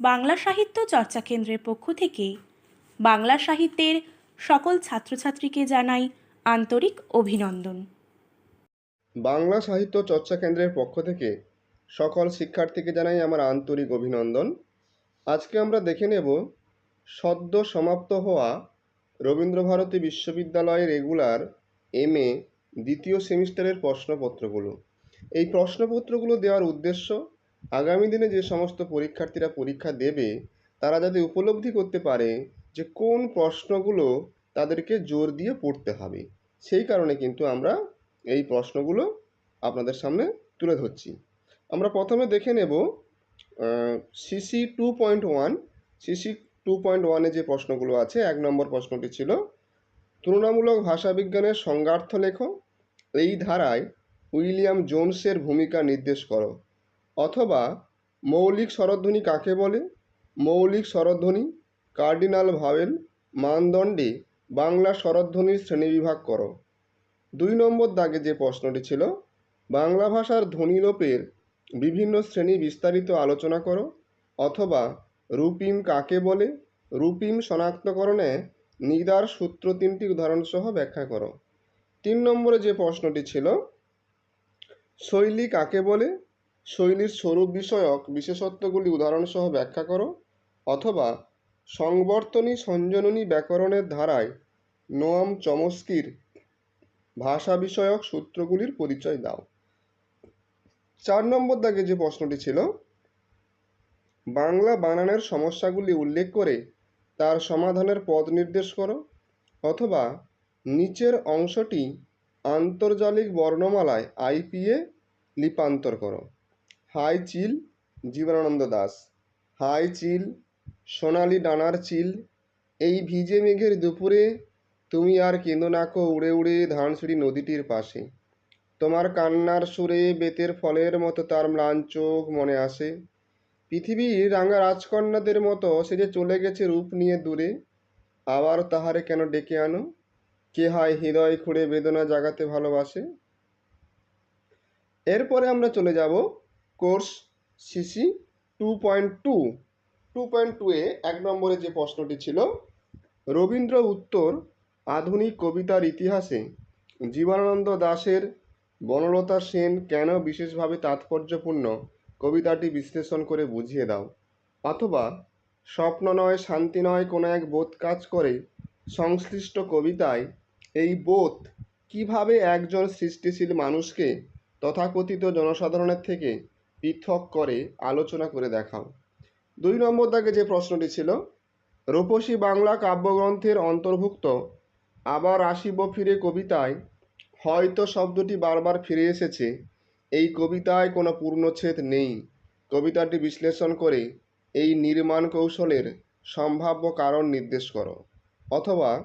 বাংলা সাহিত্য চর্চা কেন্দ্রের পক্ষ থেকে বাংলা সাহিত্যের সকল ছাত্রছাত্রীকে জানাই আন্তরিক অভিনন্দন। বাংলা সাহিত্য চর্চা কেন্দ্রের পক্ষ থেকে সকল শিক্ষার্থীকে জানাই আমার আন্তরিক অভিনন্দন। আজকে আমরা দেখে নেব সদ্য সমাপ্ত হওয়া রবীন্দ্রভারতী বিশ্ববিদ্যালয়ের রেগুলার এম এ দ্বিতীয় সেমিস্টারের প্রশ্নপত্রগুলো। এই প্রশ্নপত্রগুলো দেওয়ার উদ্দেশ্য আগামী দিনে যে সমস্ত পরীক্ষার্থীরা পরীক্ষা দেবে, তারা যাতে উপলব্ধি করতে পারে যে কোন প্রশ্নগুলো তাদেরকে জোর দিয়ে পড়তে হবে। সেই কারণে কিন্তু আমরা এই প্রশ্নগুলো আপনাদের সামনে তুলে ধরছি। আমরা প্রথমে দেখে নেব CC two point one CC two point ওয়ানে যে প্রশ্নগুলো আছে, এক নম্বর প্রশ্নটি ছিল, তুলনামূলক ভাষাবিজ্ঞানের সংজ্ঞার্থ লেখো এই ধারায় উইলিয়াম জোনসের ভূমিকা নির্দেশ করো। অথবা মৌলিক স্বরধ্বনি কাকে বলে? মৌলিক স্বরধ্বনি, কার্ডিনাল ভাওয়েল, মানদণ্ডে বাংলা স্বরধ্বনির শ্রেণীবিভাগ করো। দুই নম্বর দাগে যে প্রশ্নটি ছিল, বাংলা ভাষার ধ্বনিলোপের বিভিন্ন শ্রেণি বিস্তারিত আলোচনা করো, অথবা রূপিম কাকে বলে? রূপিম শনাক্তকরণে নিদার সূত্র তিনটি উদাহরণসহ ব্যাখ্যা করো। তিন নম্বরে যে প্রশ্নটি ছিল, শৈলী কাকে বলে? শৈলীর স্বরূপ বিষয়ক বিশেষত্বগুলি উদাহরণসহ ব্যাখ্যা করো, অথবা সংবর্তনী সঞ্জননী ব্যাকরণের ধারায় নোয়াম চমস্কির ভাষা বিষয়ক সূত্রগুলির পরিচয় দাও। চার নম্বর দাগে যে প্রশ্নটি ছিল, বাংলা বানানের সমস্যাগুলি উল্লেখ করে তার সমাধানের পদ নির্দেশ করো, অথবা নিচের অংশটি আন্তর্জালিক বর্ণমালায় আইপিএ লিপান্তর করো। হাই চিল, জীবনানন্দ দাস। হাই চিল, সোনালি ডানার চিল। এই ভিজে মেঘের দুপুরে তুমি আর কেঁদো নাকো উড়ে উড়ে ধানসিঁড়ি নদীটির পাশে। তোমার কান্নার সুরে বেতের ফলের মতো তার ম্লান চোখ মনে আসে। পৃথিবীর রাঙা রাজকন্যাদের মতো সে যে চলে গেছে রূপ নিয়ে দূরে, আবার তাহারে কেন ডেকে আনো? কে হয় হৃদয় খুঁড়ে বেদনা জাগাতে ভালোবাসে? এরপরে আমরা চলে যাব course CC two point two. Two point two এ এক নম্বরে যে প্রশ্নটি ছিল, রবীন্দ্র উত্তর আধুনিক কবিতার ইতিহাসে জীবনানন্দ দাশের বনলতা সেন কেন বিশেষভাবে তাৎপর্যপূর্ণ? কবিতাটি বিশ্লেষণ করে বুঝিয়ে দাও। অথবা, স্বপ্ন নয়, শান্তি নয়, কোনো এক বোধ কাজ করে সংশ্লিষ্ট কবিতায় এই বোধ কীভাবে একজন সৃষ্টিশীল মানুষকে তথাকথিত জনসাধারণের থেকে পৃথক করে আলোচনা করে দেখাও। দুই নম্বর দাগে যে প্রশ্নটি ছিল, রূপসী বাংলা কাব্যগ্রন্থের অন্তর্ভুক্ত, আবার আসিব ফিরে কবিতায়, হয়তো শব্দটি বারবার ফিরে এসেছে, এই কবিতায় কোনো পূর্ণচ্ছেদ নেই। কবিতাটি বিশ্লেষণ করে এই নির্মাণ কৌশলের সম্ভাব্য কারণ নির্দেশ করো। অথবা,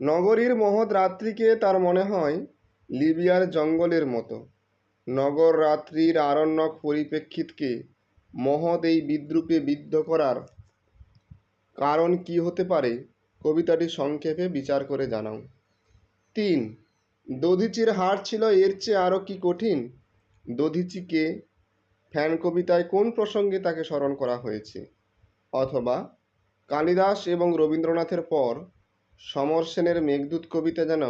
নগরীর মহৎ রাত্রিকে তার মনে হয় লিবিয়ার জঙ্গলের মতো। নগর রাত্রির আরণ্যক পরিপ্রেক্ষিতকে মহৎ এই বিদ্রুপে বিদ্ধ করার কারণ কি হতে পারে, কবিতাটি সংক্ষেপে বিচার করে জানাও। তিন, দধিচির হার ছিল এর চেয়ে আরও কি কঠিন? দধিচিকে ফ্যান কবিতায় কোন প্রসঙ্গে তাকে স্মরণ করা হয়েছে? অথবা কালিদাস এবং রবীন্দ্রনাথের পর সমর সেনের মেঘদূত কবিতা যেন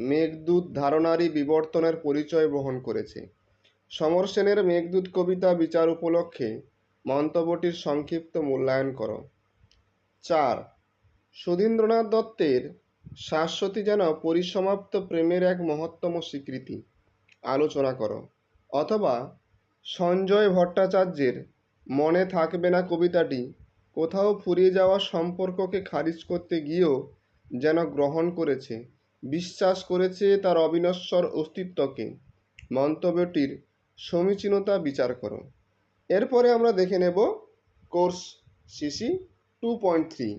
মেঘদূত ধারণারই বিবর্তনের পরিচয় বহন করেছে। সমর সেনের মেঘদূত কবিতা বিচার উপলক্ষে মন্তব্যটির সংক্ষিপ্ত মূল্যায়ন করো। চার, সুধীন্দ্রনাথ দত্তের শাশ্বতী যেন পরিসমাপ্ত প্রেমের এক মহত্তম স্বীকৃতি। আলোচনা করো। অথবা, সঞ্জয় ভট্টাচার্যের মনে থাকবে না কবিতাটি, কোথাও ফুরিয়ে যাওয়া সম্পর্ককে খারিজ করতে গিয়েও যেন গ্রহণ করেছে। বিশ্বাস করেছে তার অবিনশ্বর অস্তিত্বকে। মন্তব্যটির সমীচীনতা বিচার করো। এরপরে আমরা দেখে নেব course CC two point three.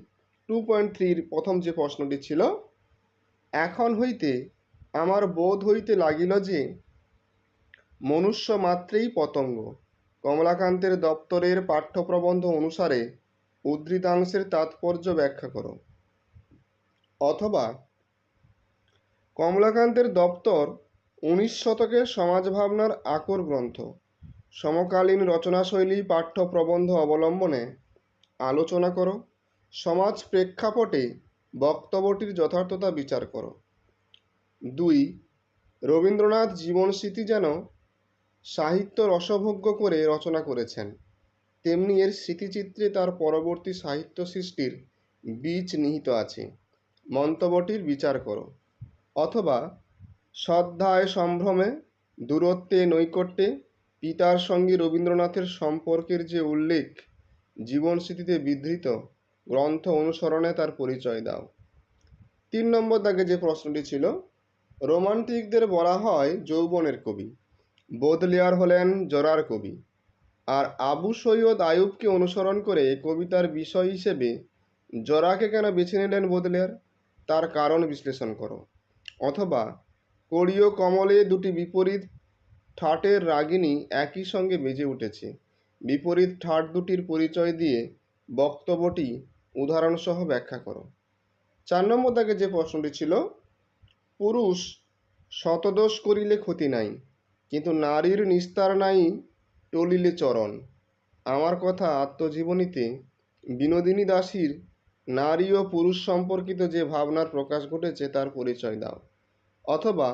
Two point থ্রির প্রথম যে প্রশ্নটি ছিল, এখন হইতে আমার বোধ হইতে লাগিল যে মনুষ্য মাত্রেই পতঙ্গ। কমলাকান্তের দপ্তরের পাঠ্যপ্রবন্ধ অনুসারে উদ্ধৃতাংশের তাৎপর্য ব্যাখ্যা করো। অথবা কমলাকান্তের দপ্তর উনিশ শতকের সমাজ ভাবনার আকর গ্রন্থ। সমকালীন রচনাশৈলী পাঠ্য প্রবন্ধ অবলম্বনে আলোচনা করো। সমাজ প্রেক্ষাপটে বক্তব্যটির যথার্থতা বিচার করো। দুই, রবীন্দ্রনাথ জীবনস্মৃতি যেন সাহিত্য রসভোগ্য করে রচনা করেছেন। তেমনি এর স্মৃতিচিত্রে তার পরবর্তী সাহিত্য সৃষ্টির বীজ নিহিত আছে। মন্তব্যটির বিচার করো। অথবা শ্রদ্ধায় সম্ভ্রমে দূরত্বে, নৈকট্যে পিতার সঙ্গে রবীন্দ্রনাথের সম্পর্কের যে উল্লেখ জীবনস্মৃতিতে বিধৃত গ্রন্থ অনুসরণে তার পরিচয় দাও। তিন নম্বর দাগে যে প্রশ্নটি ছিল, রোমান্টিকদের বলা হয় যৌবনের কবি, বোদলিয়ার হলেন জরার কবি, আর আবু সৈয়দ আয়ুবকে অনুসরণ করে কবিতার বিষয় হিসেবে জরাকে কেন বেছে নিলেন বোদলিয়ার? তার কারণ বিশ্লেষণ করো। অথবা কড়িও কমলে দুটি বিপরীত ঠাটের রাগিনী একই সঙ্গে বেজে উঠেছে। বিপরীত ঠাট দুটির পরিচয় দিয়ে বক্তব্যটি উদাহরণসহ ব্যাখ্যা করো। চার নম্বর দাগে যে প্রশ্নটি ছিল, পুরুষ শতদোষ করিলে ক্ষতি নাই, কিন্তু নারীর নিস্তার নাই টলিলে চরণ। আমার কথা আত্মজীবনীতে বিনোদিনী দাসীর নারী ও পুরুষ সম্পর্কিত যে ভাবনার প্রকাশ ঘটেছে তার পরিচয় দাও। অথবা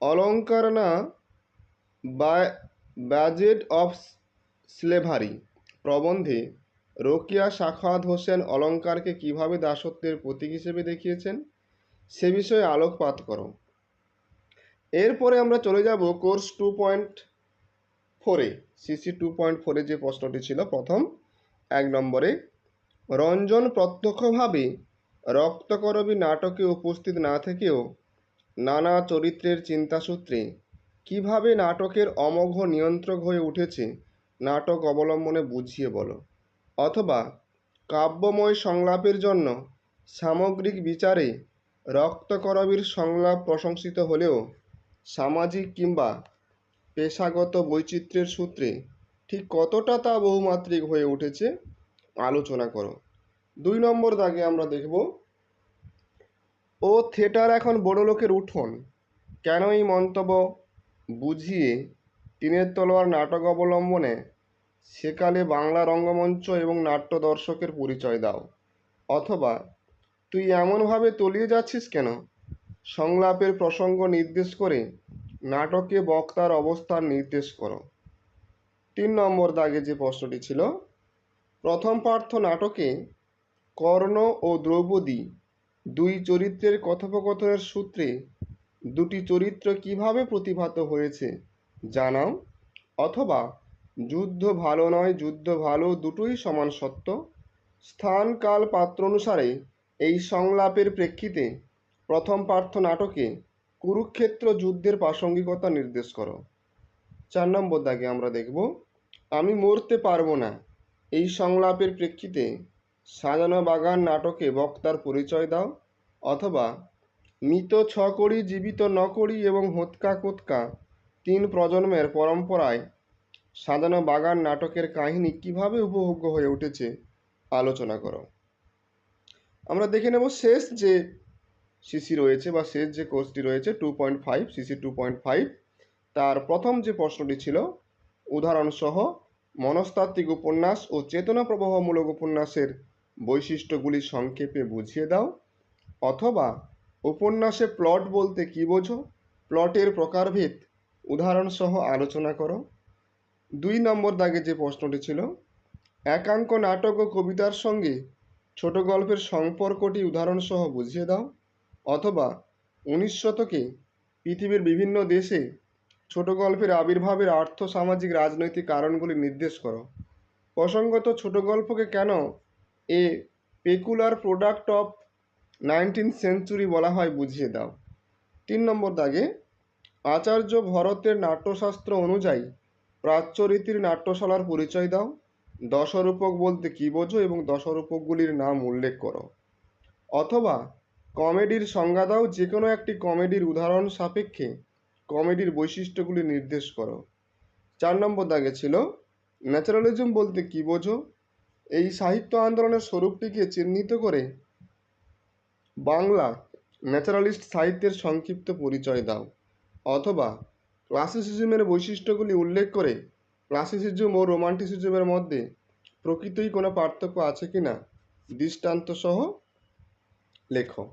অলঙ্কার না ব্যাজেড অফ স্লেভারি। প্রবন্ধে রোকিয়া সাখাওয়াত হোসেন অলঙ্কারকে কীভাবে দাসত্বের প্রতীক হিসেবে দেখিয়েছেন, সে বিষয়ে আলোকপাত করো। এরপরে আমরা চলে যাব কোর্স টু পয়েন্ট ফোরে, সিসি টু পয়েন্ট ফোরে যে প্রশ্নটি ছিল প্রথম। এক নম্বরে, রঞ্জন প্রত্যক্ষভাবে রক্তকরবী নাটকে উপস্থিত না থেকেও নানা চরিত্রের চিন্তাসূত্রে। কীভাবে নাটকের অমোঘ নিয়ন্ত্রক হয়ে উঠেছে, নাটক অবলম্বনে বুঝিয়ে বলো। অথবা কাব্যময় সংলাপের জন্য সামগ্রিক বিচারে রক্তকরবীর সংলাপ প্রশংসিত হলেও সামাজিক কিংবা পেশাগত বৈচিত্র্যের সূত্রে ঠিক কতটা তা বহুমাত্রিক হয়ে উঠেছে, আলোচনা করো। দুই নম্বর দাগে আমরা দেখব ও থিয়েটার এখন বড় লোকের উঠোন। কেন এই মন্তব্য? বুঝিয়ে টিনের তলোয়ার নাটক অবলম্বনে সেকালে বাংলা রঙ্গমঞ্চ এবং নাট্য দর্শকের পরিচয় দাও। অথবা তুই এমনভাবে তলিয়ে যাচ্ছিস কেন? সংলাপের প্রসঙ্গ নির্দেশ করে নাটকে বক্তার অবস্থান নির্দেশ করো। তিন নম্বর দাগে যে প্রশ্নটি ছিল, প্রথম পার্থ নাটকে কর্ণ ও দ্রৌপদী দুই চরিত্রের কথোপকথনের সূত্রে দুটি চরিত্র কীভাবে প্রতিভাত হয়েছে জানাও, অথবা যুদ্ধ ভালো নয়, যুদ্ধ ভালো দুটোই সমান সত্য? স্থান কাল পাত্র অনুসারে এই সংলাপের প্রেক্ষিতে প্রথম পার্থ নাটকে কুরুক্ষেত্র যুদ্ধের প্রাসঙ্গিকতা নির্দেশ করো। চার নম্বর দাগে আমরা দেখব, আমি মরতে পারব না। এই সংলাপের প্রেক্ষিতে সাজানো বাগান নাটকে বক্তার পরিচয় দাও, অথবা মৃত ছ করি জীবিত ন করি এবং হোৎকা কোৎকা তিন প্রজন্মের পরম্পরায় সাজানো বাগান নাটকের কাহিনী কীভাবে উপভোগ্য হয়ে উঠেছে, আলোচনা করো। আমরা দেখে নেব শেষ যে সিসি রয়েছে বা শেষ যে কোর্সটি রয়েছে, two point five, CC two point five. তার প্রথম যে প্রশ্নটি ছিল, উদাহরণসহ মনস্তাত্ত্বিক উপন্যাস ও চেতনা প্রবাহমূলক উপন্যাসের বৈশিষ্ট্যগুলি সংক্ষেপে বুঝিয়ে দাও, অথবা উপন্যাসে প্লট বলতে কী বোঝো? প্লটের প্রকারভেদ উদাহরণসহ আলোচনা করো। দুই নম্বর দাগে যে প্রশ্নটি ছিল, একাঙ্ক নাটক ও কবিতার সঙ্গে ছোট গল্পের সম্পর্কটি উদাহরণসহ বুঝিয়ে দাও, অথবা উনিশ শতকে পৃথিবীর বিভিন্ন দেশে ছোট গল্পের আবির্ভাবের আর্থ সামাজিক রাজনৈতিক কারণগুলি নির্দেশ করো। প্রসঙ্গত ছোট গল্পকে কেন a peculiar product of nineteen century বলা হয়, বুঝিয়ে দাও। তিন নম্বর দাগে, আচার্য ভরতের নাট্যশাস্ত্র অনুযায়ী প্রাচ্যরীতির নাট্যশালার পরিচয় দাও। দশরূপক বলতে কী বোঝো এবং দশরূপকগুলির নাম উল্লেখ করো। অথবা কমেডির সংজ্ঞা দাও যে কোনো একটি কমেডির উদাহরণ সাপেক্ষে কমেডির বৈশিষ্ট্যগুলি নির্দেশ করো। চার নম্বর দাগে ছিল, ন্যাচারালিজম বলতে কী বোঝো? এই সাহিত্য আন্দোলনের স্বরূপটিকে চিহ্নিত করে বাংলা ন্যাচারালিস্ট সাহিত্যের সংক্ষিপ্ত পরিচয় দাও, অথবা ক্লাসিসিজমের বৈশিষ্ট্যগুলি উল্লেখ করে ক্লাসিসিজম ও রোমান্টিসিজমের মধ্যে প্রকৃতই কোনো পার্থক্য আছে কি না দৃষ্টান্ত সহ লেখো।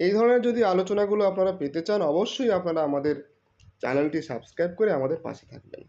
এই ধরনের যদি আলোচনাগুলো আপনারা পেতে চান, অবশ্যই আপনারা আমাদের চ্যানেলটি সাবস্ক্রাইব করে আমাদের পাশে থাকবেন।